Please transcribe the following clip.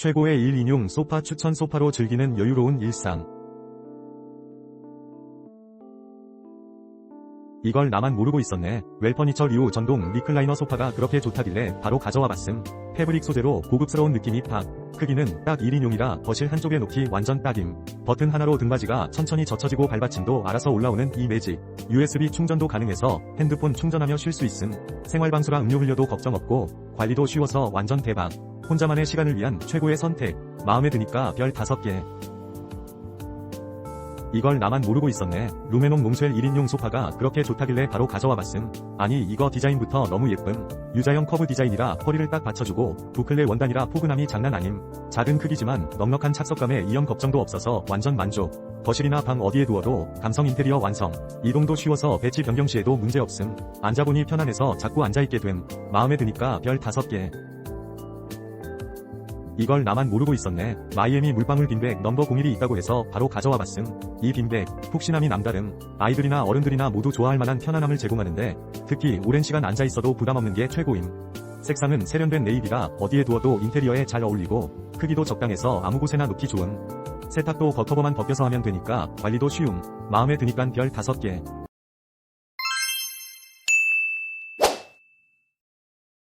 최고의 1인용 소파 추천 소파로 즐기는 여유로운 일상. 이걸 나만 모르고 있었네. 웰퍼니처류 전동 리클라이너 소파가 그렇게 좋다길래 바로 가져와 봤음. 패브릭 소재로 고급스러운 느낌이 팍. 크기는 딱 1인용이라 거실 한쪽에 놓기 완전 딱임. 버튼 하나로 등받이가 천천히 젖혀지고 발받침도 알아서 올라오는 이 매직. USB 충전도 가능해서 핸드폰 충전하며 쉴 수 있음. 생활방수라 음료 흘려도 걱정 없고 관리도 쉬워서 완전 대박. 혼자만의 시간을 위한 최고의 선택. 마음에 드니까 별 5개. 이걸 나만 모르고 있었네. 루메농 몽쉘 1인용 소파가 그렇게 좋다길래 바로 가져와 봤음. 아니 이거 디자인부터 너무 예쁨. 유자형 커브 디자인이라 허리를 딱 받쳐주고 부클레 원단이라 포근함이 장난 아님. 작은 크기지만 넉넉한 착석감에 이염 걱정도 없어서 완전 만족. 거실이나 방 어디에 두어도 감성 인테리어 완성. 이동도 쉬워서 배치 변경 시에도 문제 없음. 앉아보니 편안해서 자꾸 앉아있게 됨. 마음에 드니까 별 5개. 이걸 나만 모르고 있었네. 마이애미 물방울 빈백 넘버 01이 있다고 해서 바로 가져와 봤음. 이 빈백, 푹신함이 남다름. 아이들이나 어른들이나 모두 좋아할 만한 편안함을 제공하는데, 특히 오랜 시간 앉아 있어도 부담 없는 게 최고임. 색상은 세련된 네이비라 어디에 두어도 인테리어에 잘 어울리고, 크기도 적당해서 아무 곳에나 놓기 좋음. 세탁도 겉커버만 벗겨서 하면 되니까 관리도 쉬움. 마음에 드니깐 별 5개.